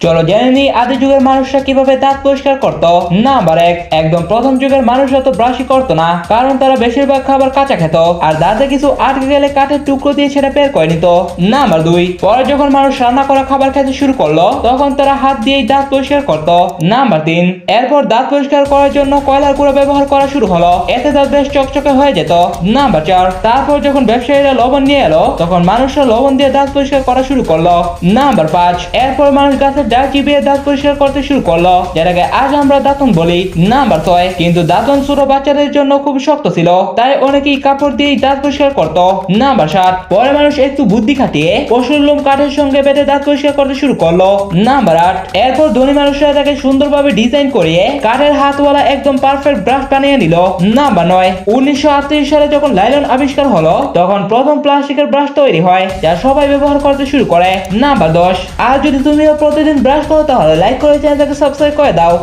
চলো জেনে নিই আদি যুগের মানুষরা কীভাবে দাঁত পরিষ্কার করত। নাম্বার এক, একদম প্রথম যুগের মানুষরা তো ব্রাশই করতো না, কারণ তারা বেশিরভাগ খাবার কাঁচা খেত আর দাঁতে কিছু আটকে গেলে কাঠের টুকরো দিয়ে সেটা বের করে নিত। নাম্বার দুই, পরে যখন মানুষ রান্না করা খাবার খেতে শুরু করল, তখন তারা হাত দিয়েই দাঁত পরিষ্কার করত। নাম্বার তিন, এরপর দাঁত পরিষ্কার করার জন্য কয়লার গুঁড়ো ব্যবহার করা শুরু হলো, এতে দাঁত বেশ চকচকে হয়ে যেত। নাম্বার চার, তারপর যখন ব্যবসায়ীরা লবণ নিয়ে এলো, তখন মানুষরা লবণ দিয়ে দাঁত পরিষ্কার করা শুরু করল। নাম্বার পাঁচ, এরপর মানুষ গাছের চিবিয়ে দাঁত পরিষ্কার করতে শুরু করল। আজ আমরা দাঁতন বলি নাম্বার ছয় কিন্তু দাঁতন ছোট বাচ্চাদের জন্য খুব শক্ত ছিল, তাই অনেকেই কাপড় দিয়ে দাঁত পরিষ্কার করতো। নাম্বার সাত পরে মানুষ একটু বুদ্ধি খাটিয়ে পশুর লোম কাঠের সঙ্গে বেঁধে দাঁত পরিষ্কার করতে শুরু করল। নাম্বার আট এরপর ধনী মানুষরা তাকে সুন্দরভাবে ডিজাইন করিয়ে কাঠের হাতওয়ালা একদম পারফেক্ট ব্রাশ বানিয়ে নিল। নাম্বার নয়, উনিশশো সালে যখন লাইলন আবিষ্কার হলো, তখন প্রথম প্লাস্টিকের ব্রাশ তৈরি হয়, যা সবাই ব্যবহার করতে শুরু করে। নাম্বার দশ আর যদি তুমিও প্রতিদিন ব্রাশ করো তাহলে। লাইক করে চ্যানেলটাকে সাবস্ক্রাইব করে দাও।